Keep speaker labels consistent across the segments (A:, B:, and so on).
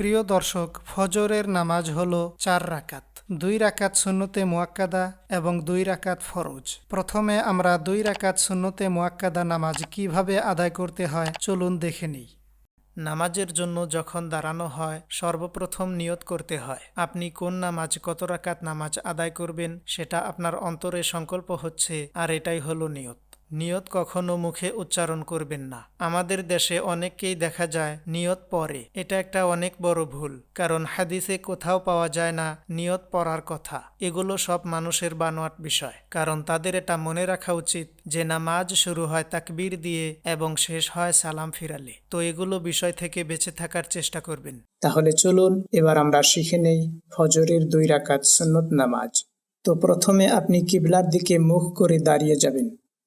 A: প্রিয় দর্শক, ফজরের নামাজ হলো চার রাকাত। দুই রাকাত সুন্নতে মুয়াক্কাদা এবং দুই রাকাত ফরজ। প্রথমে আমরা দুই রাকাত সুন্নতে মুয়াক্কাদা নামাজ কীভাবে আদায় করতে হয়, চলুন দেখে নিই। নামাজের জন্য যখন দাঁড়ানো হয়, সর্বপ্রথম নিয়ত করতে হয়, আপনি কোন নামাজ কত রাকাত নামাজ আদায় করবেন, সেটা আপনার অন্তরে সংকল্প হচ্ছে, আর এটাই হলো নিয়ত। নিয়ত কখনো মুখে উচ্চারণ করবেন না। আমাদের দেশে অনেককেই দেখা যায় নিয়ত পরে এটা একটা অনেক বড় ভুল, কারণ হাদিসে কোথাও পাওয়া যায় না নিয়ত পড়ার কথা। এগুলো সব মানুষের বানোয়াট বিষয়, কারণ তাদের এটা মনে রাখা উচিত যে নামাজ শুরু হয় তাকবীর দিয়ে এবং শেষ হয় সালাম ফিরালে। তো এগুলো বিষয় থেকে বেঁচে থাকার চেষ্টা করবেন।
B: তাহলে চলুন, এবার আমরা শিখে নেই ফজরের দুই রাকাত সুন্নত নামাজ। তো প্রথমে আপনি কিবলার দিকে মুখ করে দাঁড়িয়ে যাবেন।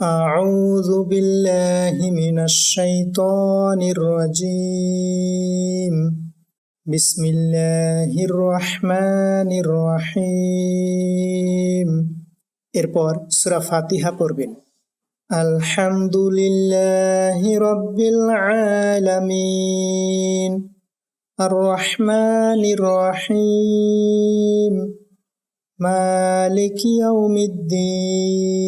B: أعوذ بالله من الشيطان الرجيم بسم الله الرحمن الرحيم এরপর সূরা ফাতিহা পড়বেন আলহামদুলিল্লাহি রাব্বিল আলামিন আর রহমানির রহিম মালিক ইয়াউমিদ্দিন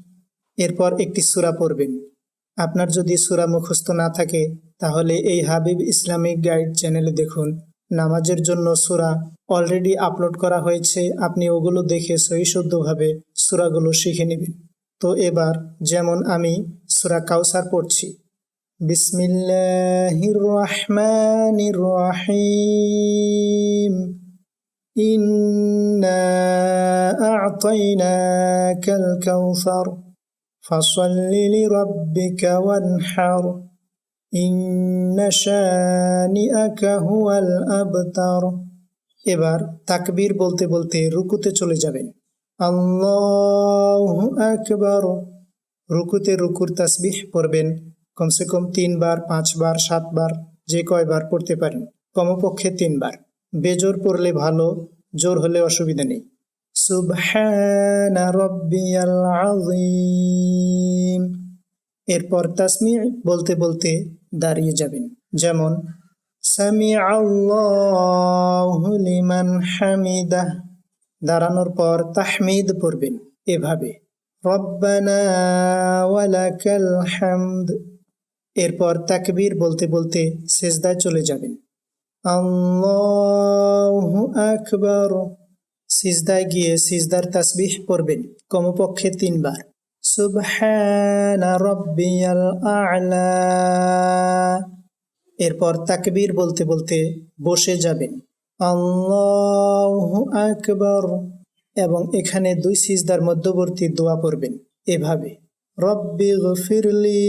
B: এরপর একটি সুরা পড়বেন। আপনার যদি সুরা মুখস্থ না থাকে, তাহলে এই হাবিব ইসলামিক গাইড চ্যানেলে দেখুন। নামাজের জন্য সুরা অলরেডি আপলোড করা হয়েছে, আপনি ওগুলো দেখে সহিশুদ্ধভাবে সুরাগুলো শিখে নেবেন। তো এবার যেমন আমি সুরা কাউসার পড়ছি। আ'তাইনাকাল কাউসার فصل لربك وانحر إن شانئك هو الأبتر এবার তাকবীর বলতে বলতে রুকুতে চলে যাবেন আল্লাহু আকবার রুকুতে রুকুর তাসবিহ পড়বেন কমসে কম তিনবার পাঁচবার সাতবার যে কয়বার পড়তে পারেন কমপক্ষে তিনবার বেজোর পড়লে ভালো জোর হলে অসুবিধা নেই সুবহান রব্বিয়াল আযীম। এরপর তাসমি বলতে বলতে দাঁড়িয়ে যাবেন। যেমন সামি লিমান হামিদাহ। দাঁড়ানোর পর তাহমিদ পড়বেন এভাবে। রব্বানা ওয়ালাকাল হামদ। এরপর তাকবীর বলতে বলতে সেজদায় চলে যাবেন। আল্লাহু আকবার। সিজদায় গিয়ে সিজদার তাসবিহ পড়বেন, কমপক্ষে তিনবার। সুবহানা রব্বিয়াল আ'লা। এরপর তাকবীর বলতে বলতে বসে যাবেন। আল্লাহু আকবার। এবং এখানে দুই সিজদার মধ্যবর্তী দোয়া পড়বেন। এভাবে, রব্বি গফিরলি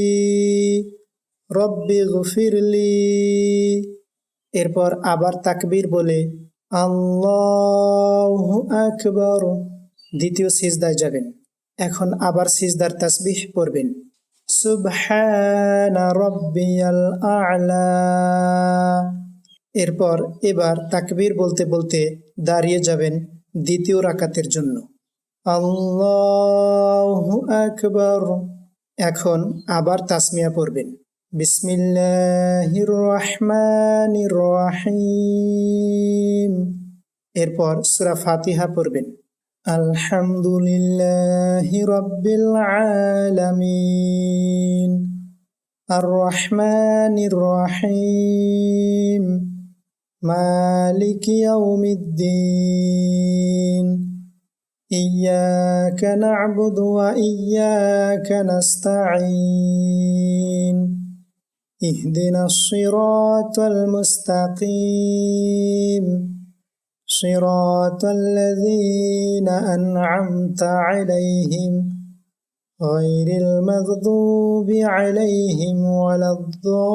B: রব্বি গফিরলি। এরপর আবার তাকবীর বলে আল্লাহু আকবর। দ্বিতীয় সিজদায় যাবেন। এখন আবার সিজদার তাসবিহ পড়বেন। সুবহানা রব্বিয়াল আ'লা। এরপর এবার তাকবীর বলতে বলতে দাঁড়িয়ে যাবেন দ্বিতীয় রাকাতের জন্য। আল্লাহু আকবর। এখন আবার তাসমিয়া পড়বেন। বিসমিল্লাহির রহমানির রহিম এরপর সূরা ফাতিহা পড়বেন আলহামদুলিল্লাহি রাব্বিল আলামিন আর রহমানির রহিম مالك يوم الدين إياك نعبد وإياك نستعين اهدنا الصراط المستقيم صراط الذين أنعمت عليهم غير المغضوب عليهم ولا الضالين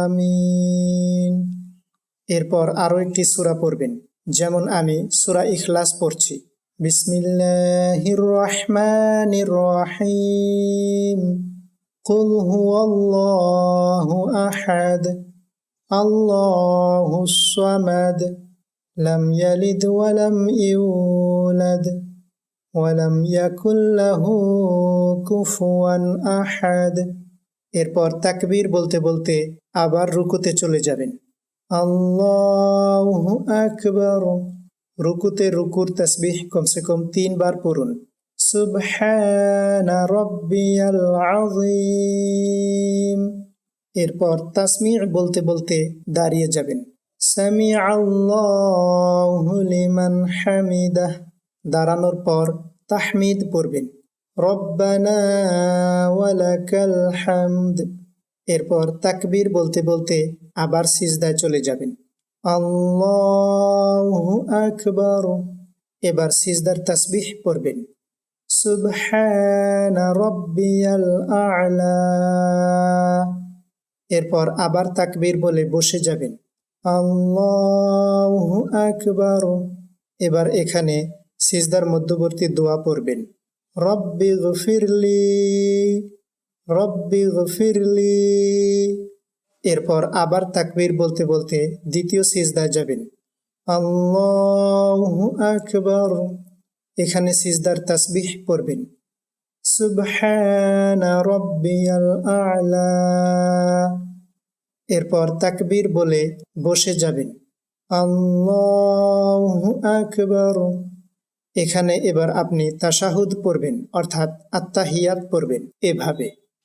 B: আমিন এরপর আরো একটি সূরা পড়বেন যেমন আমি সূরা ইখলাস পড়ছি বিসমিল্লাহির রহমানির রহিম قل هو الله أحد الله الصمد لم يلد ولم يولد ولم يكن له كفوا أحد এরপর তাকবীর বলতে বলতে আবার রুকুতে চলে যাবেন আল্লাহু আকবার রুকুতে রুকুর তাসবিহ কমসে কম তিনবার পড়ুন। সুবহানা রব্বিয়াল আযীম। এরপর তাসমিዕ বলতে বলতে দাঁড়িয়ে যাবেন। সামি আল্লাহু লিমান হামিদাহ। দাঁড়ানোর পর তাহমিদ পড়বেন। রব্বানা ওয়ালাকাল হামদ। এরপর তাকবীর বলতে বলতে আবার সিজদায় চলে যাবেন। আল্লাহু আকবার। এবার সিজদার তাসবিহ পড়বেন। সুবহানা রব্বিয়াল আ'লা। এরপর আবার তাকবীর বলে বসে যাবেন। আল্লাহু আকবার। এবার এখানে সিজদার মধ্যবর্তী দোয়া পড়বেন। রব্বি গফিরলি রব্বি গফিরলি। এরপর আবার তাকবীর বলতে বলতে দ্বিতীয় সিজদায় যাবেন। আল্লাহু আকবার। এখানে সিজদার তাসবিহ পড়বেন। সুবহানা রব্বিয়াল আ'লা। এরপর তাকবীর বলে বসে যাবেন। আল্লাহু আকবার। এখানে এবার আপনি তাশাহুদ পড়বেন, অর্থাৎ আত্তাহিয়াত পড়বেন এভাবে।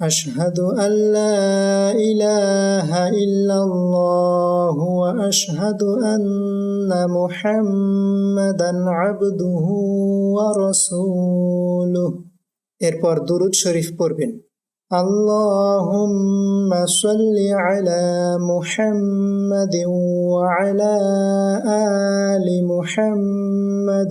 B: أشهد أن لا إله إلا الله وأشهد أن محمدا عبده ورسوله এরপর দুরুদ শরীফ পড়বেন اللهم صل على محمد وعلى آل محمد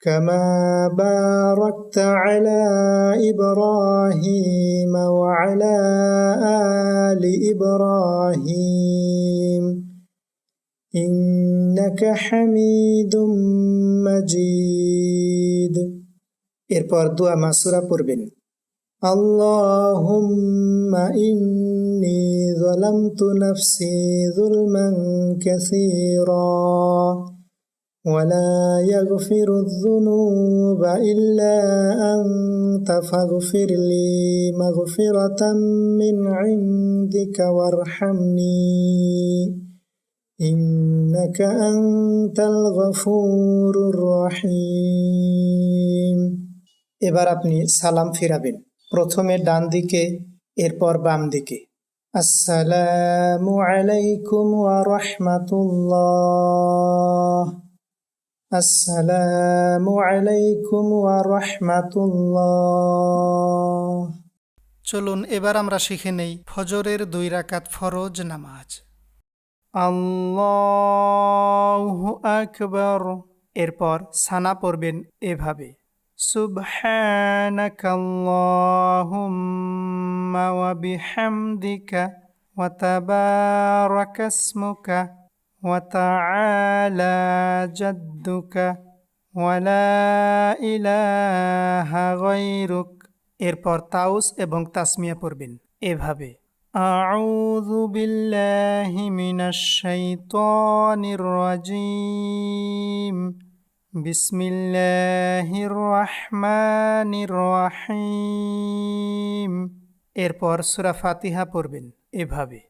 B: كما باركت على إبراهيم وعلى آل إبراهيم إنك حميد مجيد এরপর দোয়া মাসুরা পড়বেন اللهم إني ظلمت نفسي ظلما كثيرا ولا يغفر الذنوب إلا أنت فاغفر لي مغفرة من عندك وارحمني إنك أنت الغفور الرحيم এবার আপনি সালাম ফিরাবেন প্রথমে ডান দিকে এরপর বাম দিকে আসসালামু আলাইকুম ওয়া রাহমাতুল্লাহ আসসালামু আলাইকুম ওয়া রাহমাতুল্লাহ।
A: চলুন এবার আমরা শিখে নেই ফজরের দুই রাকাত ফরজ নামাজ। আল্লাহু আকবর। এরপর সানা পড়বেন এভাবে। সুবহানাকাল্লাহুম্মা ওয়া বিহামদিকা ওয়া তাবারাকা ইসমুকা ওয়া তাআলা জাদ্দুকা ওয়া লা ইলাহা গায়রুক এরপর তাউস এবং তাসমিয়া পড়বেন এভাবে أعوذ بالله من الشيطان الرجيم بسم الله الرحمن الرحيم এরপর সূরা ফাতিহা পড়বেন এভাবে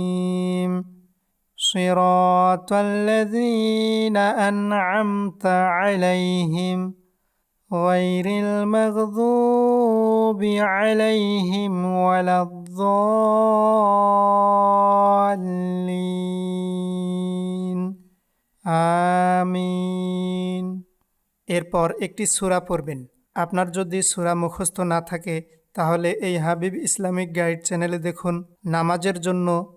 A: صراط الذين أنعمت عليهم غير المغضوب عليهم ولا الضالين আমিন এরপর একটি সূরা পড়বেন আপনার যদি সূরা মুখস্থ না থাকে তাহলে এই হাবিব ইসলামিক গাইড চ্যানেলে দেখুন নামাজের জন্য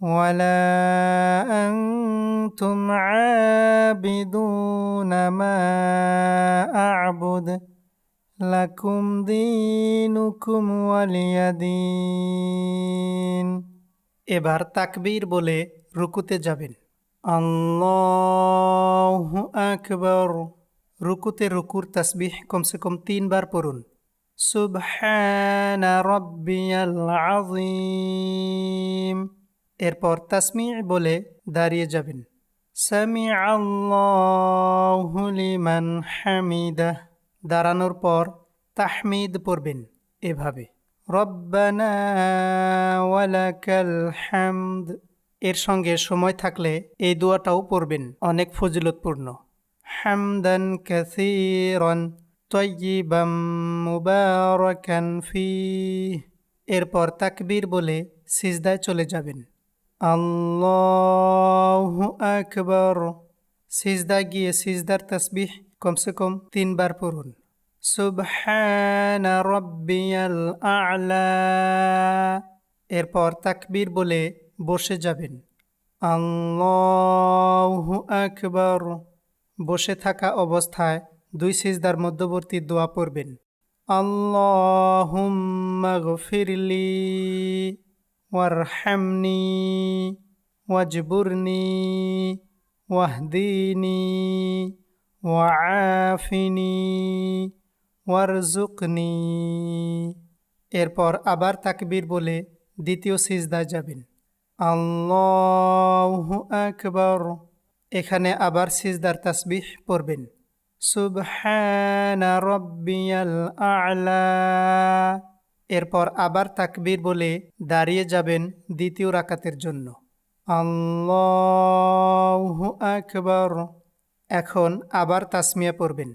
A: ولا أنتم عابدون ما أعبد لكم دينكم ولي دين এবার তাকবীর বলে রুকুতে যাবেন আল্লাহু আকবর রুকুতে রুকুর তাসবিহ কমসে কম তিনবার পড়ুন সুবহানা রব্বিয়াল আযীম এরপর তাসমি বলে দাঁড়িয়ে যাবেন। সামি আল্লাহু লিমান হামিদাহ দাঁড়ানোর পর তাহমিদ পড়বেন এভাবে। রব্বানা ওয়ালাকাল হামদ এর সঙ্গে সময় থাকলে এই দোয়াটাও পড়বেন, অনেক ফজিলতপূর্ণ। হামদান কাসীরান মুবারাকান ফি এরপর তাকবীর বলে সিজদায় চলে যাবেন। আল্লাহু আকবর সিজদা গিয়ে সিজদার তসবিহ কমসে কম তিনবার পড়ুন সুবহানা রব্বিয়াল আ'লা এরপর তাকবীর বলে বসে যাবেন আল্লাহু আকবর বসে থাকা অবস্থায় দুই সিজদার মধ্যবর্তী দোয়া পড়বেন আল্লাহুম্মা গফিরলি ওয়ারহামনি ওয়াজবুরনি ওয়াহদিনি ওয়াআফিনি ওয়ারজুকনি এরপর আবার তাকবীর বলে দ্বিতীয় সিজদায় যাবেন। আল্লাহু আকবর। এখানে আবার সিজদার তাসবিহ পড়বেন। সুবহানা রব্বিয়াল আ'লা। এরপর আবার তাকবীর বলে দাঁড়িয়ে যাবেন দ্বিতীয় রাকাতের জন্য। আল্লাহু আকবর। এখন আবার তাসমিয়া পড়বেন।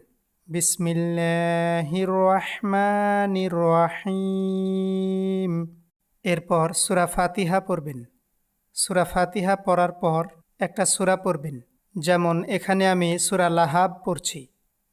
A: বিসমিল্লাহির রহিম এরপর সুরা ফাতিহা পড়বেন। সুরা ফাতিহা পড়ার পর একটা সুরা পড়বেন। যেমন এখানে আমি সুরা লাহাব পড়ছি।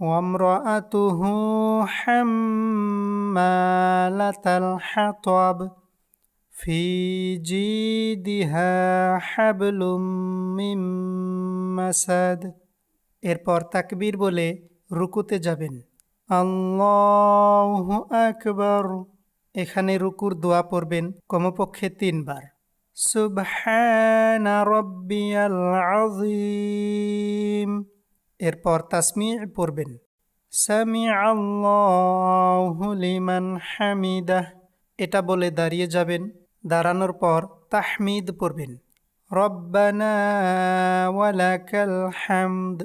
A: وامرأته حمالة الحطب في جيدها حبل من مسد এরপর তাকবীর বলে রুকুতে যাবেন আল্লাহু আকবার এখানে রুকুর দোয়া পড়বেন কমপক্ষে তিনবার সুবহানা রব্বিয়াল আযীম এরপর তাসমি পড়বেন। সামি লিমান হামিদাহ এটা বলে দাঁড়িয়ে যাবেন। দাঁড়ানোর পর তাহমিদ পড়বেন। রব্বানা ওয়ালাকাল হামদ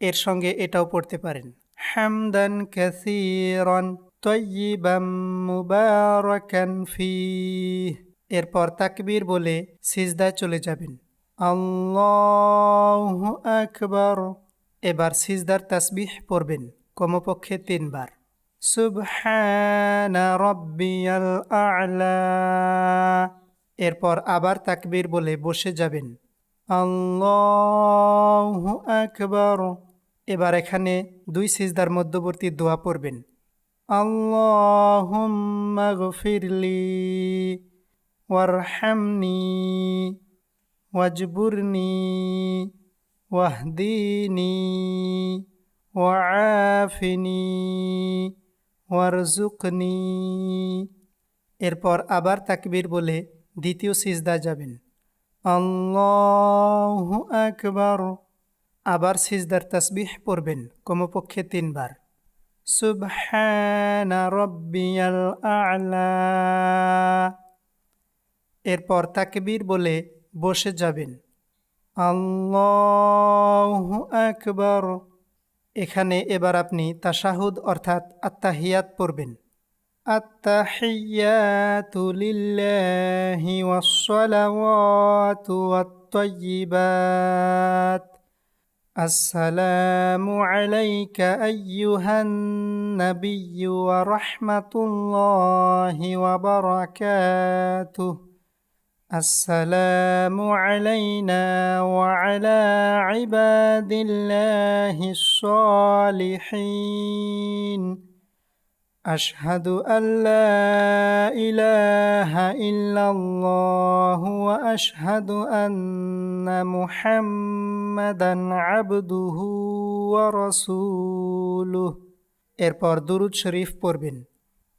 A: এর সঙ্গে এটাও পড়তে পারেন। হামদান কাসীরান তয়্যিবাম মুবারাকান ফীহ এরপর তাকবীর বলে সিজদায় চলে যাবেন। আল্লাহু আকবার এবার সিজদার তাসবিহ পড়বেন, কমপক্ষে তিনবার। সুবহানা রব্বিয়াল আ'লা। এরপর আবার তাকবীর বলে বসে যাবেন। আল্লাহু আকবার। এবার এখানে দুই সিজদার মধ্যবর্তী দোয়া পড়বেন। আল্লাহুম্মা গফিরলি ওয়ারহামনি ওয়াজবুরনি ওয়াহদিনি ওয়াআফিনি ওয়ারজুকনি এরপর আবার তাকবীর বলে দ্বিতীয় সিজদা যাবেন। আল্লাহু আকবার। আবার সিজদার তাসবিহ পড়বেন কমপক্ষে তিনবার। সুবহানা রব্বিয়াল আ'লা। এরপর তাকবীর বলে বসে যাবেন। আল্লাহু আকবার এখানে এবার আপনি তাশাহুদ অর্থাৎ আত্তাহিয়াত পড়বেন আত্তাহিয়াতু লিল্লাহি ওয়াসসালাওয়াতু ওয়াত-তাইয়্যিবাত السلام عليك أيها النبي ورحمة الله وبركاته السلام علينا وعلى عباد الله الصالحين أشهد أن لا إله إلا الله وأشهد أن محمدا عبده ورسوله এরপর দুরুদ শরীফ পড়বেন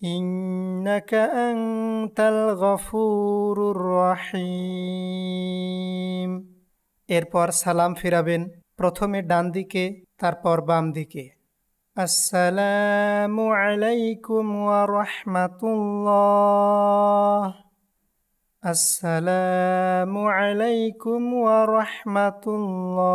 A: إنك أنت الغفور الرحيم এরপর সালাম ফিরাবেন প্রথমে ডান দিকে তারপর বাম দিকে আসসালামু আলাইকুম ওয়া রাহমাতুল্লাহ আসসালামু আলাইকুম ওয়া রাহমাতুল্লাহ